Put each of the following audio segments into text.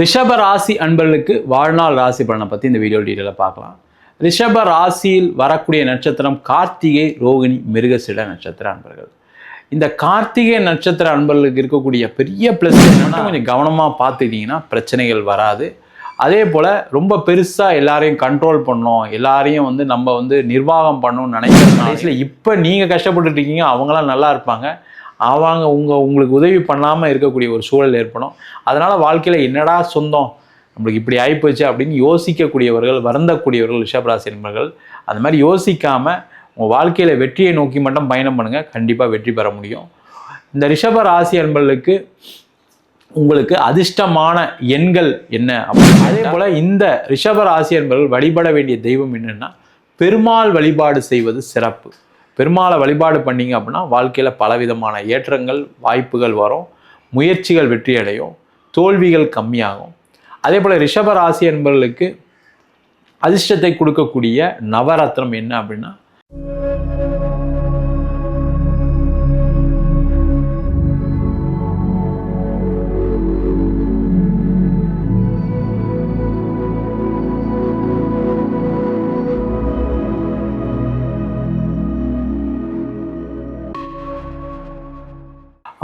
ரிஷப ராசி அன்பர்களுக்கு வாழ்நாள் ராசி பலனை பற்றி இந்த வீடியோ டீட்டெயிலாக பார்க்கலாம். ரிஷப ராசியில் வரக்கூடிய நட்சத்திரம் கார்த்திகை ரோகிணி மிருகசிட நட்சத்திர அன்பர்கள். இந்த கார்த்திகை நட்சத்திர அன்பர்களுக்கு இருக்கக்கூடிய பெரிய ப்ளஸ் என்னென்னா கொஞ்சம் கவனமாக பார்த்துக்கிட்டிங்கன்னா பிரச்சனைகள் வராது. அதே போல் ரொம்ப பெருசாக எல்லாரையும் கண்ட்ரோல் பண்ணோம் எல்லாரையும் வந்து நம்ம வந்து நிர்வாகம் பண்ணணும்னு நினைக்கிற இப்போ நீங்கள் கஷ்டப்பட்டுட்டு இருக்கீங்க அவங்களாம் நல்லா இருப்பாங்க. அவங்க உங்கள் உங்களுக்கு உதவி பண்ணாமல் இருக்கக்கூடிய ஒரு சூழல் ஏற்படும். அதனால் வாழ்க்கையில் என்னடா சொந்தம்? நம்மளுக்கு இப்படி ஆகிப்போச்சு அப்படின்னு யோசிக்கக்கூடியவர்கள் வருந்தக்கூடியவர்கள் ரிஷபராசி நண்பர்கள் அந்த மாதிரி யோசிக்காமல் உங்கள் வாழ்க்கையில் வெற்றியை நோக்கி மட்டும் பயணம் பண்ணுங்கள் கண்டிப்பாக வெற்றி பெற முடியும். இந்த ரிஷப ராசி அன்பர்களுக்கு உங்களுக்கு அதிர்ஷ்டமான எண்கள் என்ன அப்படின்னு அதே போல் இந்த ரிஷப ராசி அன்பர்கள் வழிபட வேண்டிய தெய்வம் என்னென்னா பெருமாள் வழிபாடு செய்வது சிறப்பு. பெருமாளை வழிபாடு பண்ணீங்க அப்படின்னா வாழ்க்கையில் பலவிதமான ஏற்றங்கள் வாய்ப்புகள் வரும். முயற்சிகள் வெற்றி அடையும் தோல்விகள் கம்மியாகும். அதே போல் ரிஷப ராசி என்பவர்களுக்கு அதிர்ஷ்டத்தை கொடுக்கக்கூடிய நவரத்னம் என்ன அப்படின்னா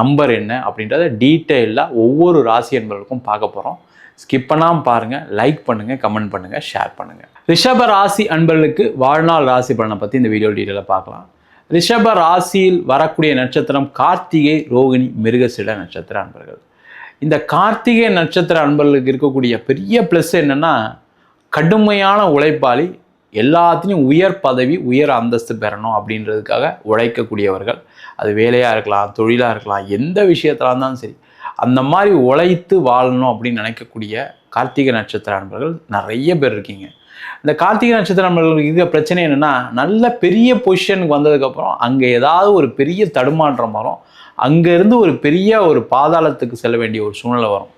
நம்பர் என்ன அப்படின்றத டீட்டெயிலாக ஒவ்வொரு ராசி என்பவர்களுக்கும் பார்க்க போகிறோம் ஸ்கிப் பண்ணாமல் பாருங்கள் லைக் பண்ணுங்கள் கமெண்ட் பண்ணுங்கள் ஷேர் பண்ணுங்கள் ரிஷப ராசி அன்பர்களுக்கு வாழ்நாள் ராசி பலனை பற்றி இந்த வீடியோ டீட்டெயிலாக பார்க்கலாம். ரிஷப ராசியில் வரக்கூடிய நட்சத்திரம் கார்த்திகை ரோகிணி மிருகசிட நட்சத்திர அன்பர்கள். இந்த கார்த்திகை நட்சத்திர அன்பர்களுக்கு இருக்கக்கூடிய பெரிய ப்ளஸ் என்னென்னா கடுமையான உழைப்பாளி எல்லாத்தையும் உயர் பதவி உயர் அந்தஸ்து பெறணும் அப்படின்றதுக்காக உழைக்கக்கூடியவர்கள். அது வேலையாக இருக்கலாம் தொழிலாக இருக்கலாம் எந்த விஷயத்தில் இருந்தாலும் சரி அந்த மாதிரி உழைத்து வாழணும் அப்படின்னு நினைக்கக்கூடிய கார்த்திகை நட்சத்திர அன்பர்கள் நிறைய பேர் இருக்கீங்க. இந்த கார்த்திகை நட்சத்திர நண்பர்களுக்கு இருக்கிற பிரச்சனை என்னென்னா நல்ல பெரிய பொசிஷனுக்கு வந்ததுக்கப்புறம் அங்கே ஏதாவது ஒரு பெரிய தடுமாற்றம் வரும். அங்கேருந்து ஒரு பெரிய ஒரு பாதாளத்துக்கு செல்ல வேண்டிய ஒரு சூழ்நிலை வரும்.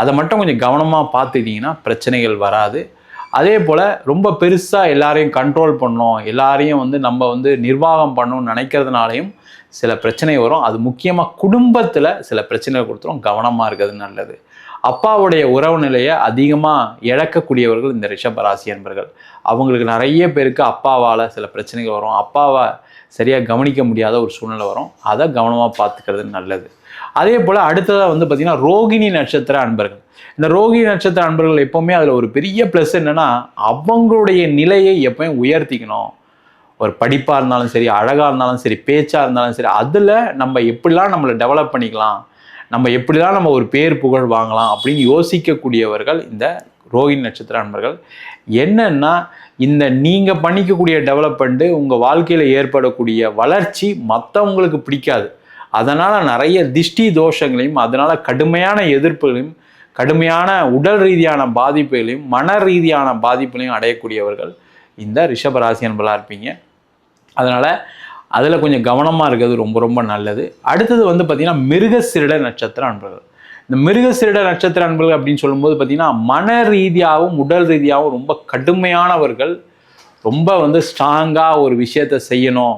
அதை மட்டும் கொஞ்சம் கவனமாக பார்த்துக்கிட்டிங்கன்னா பிரச்சனைகள் வராது. அதே போல் ரொம்ப பெருசாக எல்லாரையும் கண்ட்ரோல் பண்ணோம் எல்லாரையும் வந்து நம்ம வந்து நிர்வாகம் பண்ணணும்னு நினைக்கிறதுனாலையும் சில பிரச்சனை வரும். அது முக்கியமாக குடும்பத்தில் சில பிரச்சனைகள் கொடுத்துரும். கவனமாக இருக்கிறது நல்லது. அப்பாவுடைய உறவு நிலையை அதிகமாக இழக்கக்கூடியவர்கள் இந்த ரிஷபராசி என்பர்கள். அவங்களுக்கு நிறைய பேருக்கு அப்பாவால் சில பிரச்சனைகள் வரும். அப்பாவை சரியாக கவனிக்க முடியாத ஒரு சூழ்நிலை வரும். அதை கவனமாக பார்த்துக்கிறது நல்லது. அதே போல் அடுத்ததாக வந்து பார்த்திங்கன்னா ரோகிணி நட்சத்திர அன்பர்கள். இந்த ரோகிணி நட்சத்திர அன்பர்கள் எப்போவுமே அதில் ஒரு பெரிய ப்ளஸ் என்னென்னா அவங்களுடைய நிலையை எப்போயும் உயர்த்திக்கணும். ஒரு படிப்பாக இருந்தாலும் சரி அழகாக இருந்தாலும் சரி பேச்சாக இருந்தாலும் சரி அதில் நம்ம எப்படிலாம் நம்மளை டெவலப் பண்ணிக்கலாம் நம்ம எப்படிலாம் நம்ம ஒரு பேர் புகழ் வாங்கலாம் அப்படின்னு யோசிக்கக்கூடியவர்கள் இந்த ரோகிணி நட்சத்திர அன்பர்கள். என்னன்னா இந்த நீங்கள் பண்ணிக்கக்கூடிய டெவலப்மெண்ட்டு உங்கள் வாழ்க்கையில் ஏற்படக்கூடிய வளர்ச்சி மற்றவங்களுக்கு பிடிக்காது. அதனால் நிறைய திஷ்டி தோஷங்களையும் அதனால் கடுமையான எதிர்ப்புகளையும் கடுமையான உடல் ரீதியான பாதிப்புகளையும் மன ரீதியான பாதிப்புகளையும் அடையக்கூடியவர்கள் இந்த ரிஷபராசி அன்பலாக இருப்பீங்க. அதனால் அதில் கொஞ்சம் கவனமாக இருக்கிறது ரொம்ப ரொம்ப நல்லது. அடுத்தது வந்து பார்த்திங்கன்னா மிருகசிருட நட்சத்திர அன்பர்கள். இந்த மிருகசிருட நட்சத்திர அன்பர்கள் அப்படின்னு சொல்லும்போது பார்த்திங்கன்னா மன ரீதியாகவும் உடல் ரீதியாகவும் ரொம்ப கடுமையானவர்கள். ரொம்ப வந்து ஸ்ட்ராங்காக ஒரு விஷயத்தை செய்யணும்.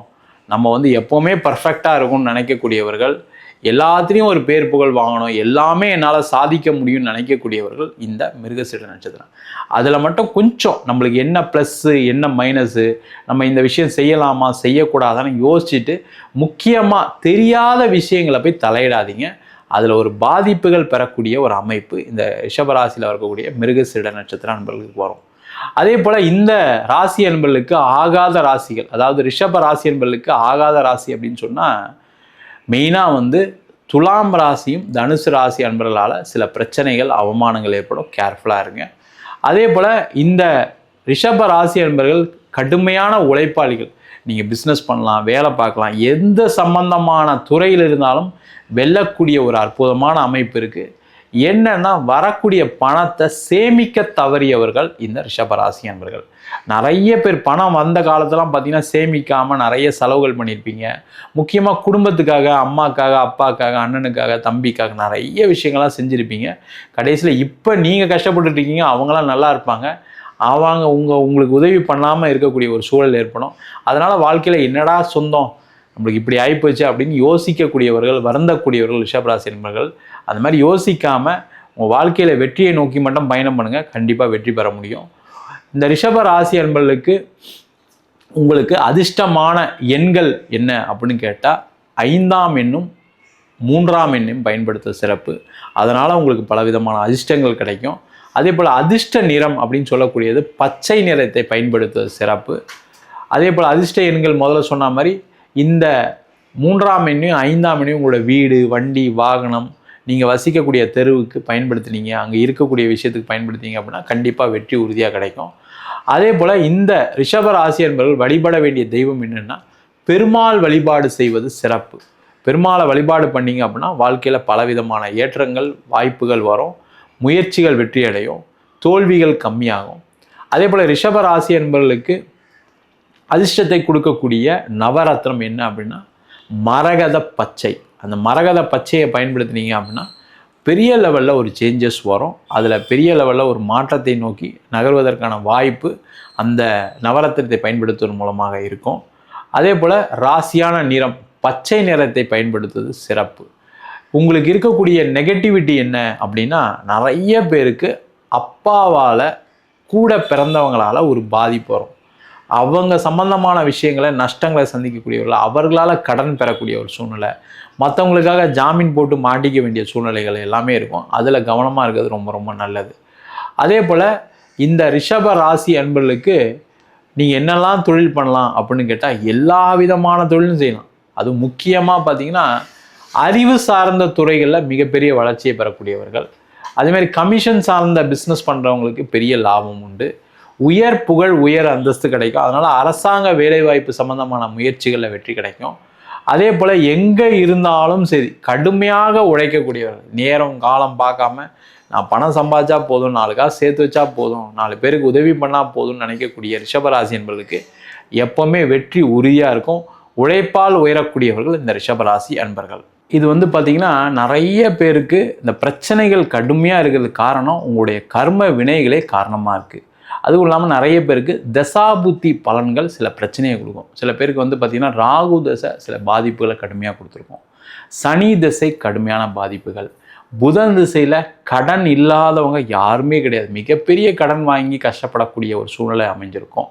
நம்ம வந்து எப்போவுமே பர்ஃபெக்டாக இருக்கும்னு நினைக்கக்கூடியவர்கள். எல்லாத்துலேயும் ஒரு பேர் புகழ் வாங்கணும். எல்லாமே என்னால் சாதிக்க முடியும்னு நினைக்கக்கூடியவர்கள் இந்த மிருகசீட நட்சத்திரம். அதில் மட்டும் கொஞ்சம் நம்மளுக்கு என்ன ப்ளஸ்ஸு என்ன மைனஸு நம்ம இந்த விஷயம் செய்யலாமா செய்யக்கூடாதான்னு யோசிச்சுட்டு முக்கியமாக தெரியாத விஷயங்களை போய் தலையிடாதீங்க. அதில் ஒரு பாதிப்புகள் பெறக்கூடிய ஒரு அமைப்பு இந்த ரிஷபராசியில் இருக்கக்கூடிய மிருகசீட நட்சத்திர அன்பர்களுக்கு வரும். அதே போல் இந்த ராசி அன்பர்களுக்கு ஆகாத ராசிகள் அதாவது ரிஷப ராசி அன்பர்களுக்கு ஆகாத ராசி அப்படின்னு சொன்னால் மெயினாக வந்து துலாம் ராசியும் தனுசு ராசி அன்பர்களால் சில பிரச்சனைகள் அவமானங்கள் ஏற்படும். கேர்ஃபுல்லாக இருங்க. அதே போல் இந்த ரிஷப ராசி அன்பர்கள் கடுமையான உழைப்பாளிகள். நீங்கள் பிஸ்னஸ் பண்ணலாம் வேலை பார்க்கலாம். எந்த சம்பந்தமான துறையில் இருந்தாலும் வெல்லக்கூடிய ஒரு அற்புதமான அமைப்பு இருக்குது என்னென்னா வரக்கூடிய பணத்தை சேமிக்க தவறியவர்கள் இந்த ரிஷபராசி அன்பர்கள். நிறைய பேர் பணம் வந்த காலத்தெல்லாம் பார்த்தீங்கன்னா சேமிக்காமல் நிறைய செலவுகள் பண்ணியிருப்பீங்க. முக்கியமாக குடும்பத்துக்காக அம்மாக்காக அப்பாக்காக அண்ணனுக்காக தம்பிக்காக நிறைய விஷயங்கள்லாம் செஞ்சுருப்பீங்க. கடைசியில் இப்போ நீங்கள் கஷ்டப்பட்டுட்டு இருக்கீங்க அவங்களாம் நல்லா இருப்பாங்க. அவங்க உங்கள் உங்களுக்கு உதவி பண்ணாமல் இருக்கக்கூடிய ஒரு சூழல் ஏற்படும். அதனால் வாழ்க்கையில் என்னடா சொந்தம்? நம்மளுக்கு இப்படி ஆகிப்போச்சு அப்படின்னு யோசிக்கக்கூடியவர்கள் வருந்தக்கூடியவர்கள் ரிஷபராசி என்பர்கள் அந்த மாதிரி யோசிக்காமல் உங்கள் வாழ்க்கையில் வெற்றியை நோக்கி மட்டும் பயணம் பண்ணுங்கள் கண்டிப்பாக வெற்றி பெற முடியும். இந்த ரிஷப ராசி அன்பர்களுக்கு உங்களுக்கு அதிர்ஷ்டமான எண்கள் என்ன அப்படின்னு கேட்டால் ஐந்தாம் எண்ணும் மூன்றாம் எண்ணையும் பயன்படுத்த சிறப்பு. அதனால் உங்களுக்கு பலவிதமான அதிர்ஷ்டங்கள் கிடைக்கும். அதே போல் அதிர்ஷ்ட நிறம் அப்படின்னு சொல்லக்கூடியது பச்சை நிறத்தை பயன்படுத்துவது சிறப்பு. அதே போல் அதிர்ஷ்ட எண்கள் முதல்ல சொன்ன மாதிரி இந்த மூன்றாம் எண்ணையும் ஐந்தாம் எண்ணையும் உங்களோட வீடு வண்டி வாகனம் நீங்கள் வசிக்கக்கூடிய தெருவுக்கு பயன்படுத்தினீங்க அங்கே இருக்கக்கூடிய விஷயத்துக்கு பயன்படுத்திங்க அப்படின்னா கண்டிப்பாக வெற்றி உறுதியாக கிடைக்கும். அதே போல் இந்த ரிஷப ராசி என்பவர்கள் வழிபட வேண்டிய தெய்வம் என்னென்னா பெருமாள் வழிபாடு செய்வது சிறப்பு. பெருமாளை வழிபாடு பண்ணீங்க அப்படின்னா வாழ்க்கையில் பலவிதமான ஏற்றங்கள் வாய்ப்புகள் வரும் முயற்சிகள் வெற்றி அடையும் தோல்விகள் கம்மியாகும். அதே போல் ரிஷப ராசி என்பவர்களுக்கு அதிர்ஷ்டத்தை கொடுக்கக்கூடிய நவரத்னம் என்ன அப்படின்னா மரகத பச்சை. அந்த மரகத பச்சையை பயன்படுத்தினீங்க அப்படின்னா பெரிய லெவலில் ஒரு சேஞ்சஸ் வரும். அதில் பெரிய லெவலில் ஒரு மாற்றத்தை நோக்கி நகர்வதற்கான வாய்ப்பு அந்த நவரத்திரத்தை பயன்படுத்துவதன் மூலமாக இருக்கும். அதே போல் ராசியான நிறம் பச்சை நிறத்தை பயன்படுத்துவது சிறப்பு. உங்களுக்கு இருக்கக்கூடிய நெகட்டிவிட்டி என்ன அப்படின்னா நிறைய பேருக்கு அப்பாவால் கூட பிறந்தவங்களால் ஒரு பாதிப்பு வரும். அவங்க சம்பந்தமான விஷயங்களை நஷ்டங்களை சந்திக்கக்கூடியவர்கள் அவர்களால் கடன் பெறக்கூடிய ஒரு சூழ்நிலை. மற்றவங்களுக்காக ஜாமீன் போட்டு மாட்டிக்க வேண்டிய சூழ்நிலைகள் எல்லாமே இருக்கும். அதில் கவனமாக இருக்கிறது ரொம்ப ரொம்ப நல்லது. அதே போல் இந்த ரிஷப ராசி அன்பர்களுக்கு நீங்கள் என்னெல்லாம் தொழில் பண்ணலாம் அப்படின்னு கேட்டால் எல்லா விதமான தொழிலும் செய்யலாம். அது முக்கியமாக பார்த்தீங்கன்னா அறிவு சார்ந்த துறைகளில் மிகப்பெரிய வளர்ச்சியை பெறக்கூடியவர்கள். அதேமாதிரி கமிஷன் சார்ந்த பிஸ்னஸ் பண்ணுறவங்களுக்கு பெரிய லாபம் உண்டு. உயர் புகழ் உயர் அந்தஸ்து கிடைக்கும். அதனால் அரசாங்க வேலைவாய்ப்பு சம்மந்தமான முயற்சிகளில் வெற்றி கிடைக்கும். அதே போல் எங்கே இருந்தாலும் சரி கடுமையாக உழைக்கக்கூடியவர்கள் நேரம் காலம் பார்க்காம நான் பணம் சம்பாதிச்சா போதும் நாலு காசு சேர்த்து வச்சா போதும் நாலு பேருக்கு உதவி பண்ணால் போதும்னு நினைக்கக்கூடிய ரிஷபராசி என்பதற்கு எப்போவுமே வெற்றி உறுதியாக இருக்கும். உழைப்பால் உயரக்கூடியவர்கள் இந்த ரிஷபராசி அன்பர்கள். இது வந்து பார்த்திங்கன்னா நிறைய பேருக்கு இந்த பிரச்சனைகள் கடுமையாக இருக்கிறது காரணம் உங்களுடைய கர்ம வினைகளே காரணமாக இருக்குது அதுவும் இல்லாமல் நிறைய பேருக்கு தசாபுத்தி பலன்கள் சில பிரச்சனையை கொடுக்கும். சில பேருக்கு வந்து பார்த்திங்கன்னா ராகு தசை சில பாதிப்புகளை கடுமையாக கொடுத்துருக்கோம். சனி திசை கடுமையான பாதிப்புகள். புதன் திசையில் கடன் இல்லாதவங்க யாருமே கிடையாது. மிகப்பெரிய கடன் வாங்கி கஷ்டப்படக்கூடிய ஒரு சூழ்நிலை அமைஞ்சிருக்கும்.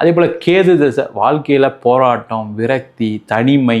அதே போல் கேது திசை வாழ்க்கையில் போராட்டம் விரக்தி தனிமை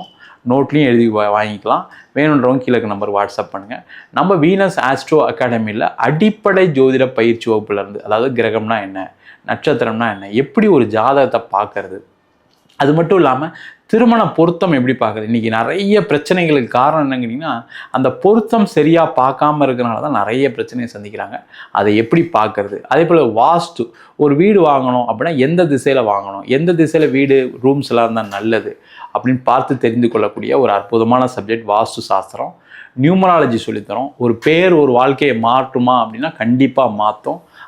நோட்லேயும் எழுதி வாங்கிக்கலாம். வேணுன்றவங்க கீழே நம்பர் வாட்ஸ்அப் பண்ணுங்கள் நம்ம வீனஸ் ஆஸ்ட்ரோ அகாடமியில் அடிப்படை ஜோதிட பயிற்சி வகுப்புலேருந்து அதாவது கிரகம்னா என்ன நட்சத்திரம்னா என்ன எப்படி ஒரு ஜாதகத்தை பார்க்கறது அது மட்டும் இல்லாமல் திருமண பொருத்தம் எப்படி பார்க்குறது இன்றைக்கி நிறைய பிரச்சனைகளுக்கு காரணம் என்னங்கிறீங்கன்னா அந்த பொருத்தம் சரியாக பார்க்காம இருக்கிறனால தான் நிறைய பிரச்சனையை சந்திக்கிறாங்க. அதை எப்படி பார்க்கறது அதே போல் வாஸ்து ஒரு வீடு வாங்கணும் அப்படின்னா எந்த திசையில் வாங்கணும் எந்த திசையில் வீடு ரூம்ஸ் எல்லாம் இருந்தால் நல்லது அப்படின்னு பார்த்து தெரிந்து கொள்ளக்கூடிய ஒரு அற்புதமான சப்ஜெக்ட் வாஸ்து சாஸ்திரம். நியூமராலஜி சொல்லித்தரோம். ஒரு பேர் ஒரு வாழ்க்கையை மாற்றுமா அப்படின்னா கண்டிப்பாக மாற்றும்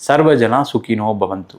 सर्वजना सुखिनो भवंतु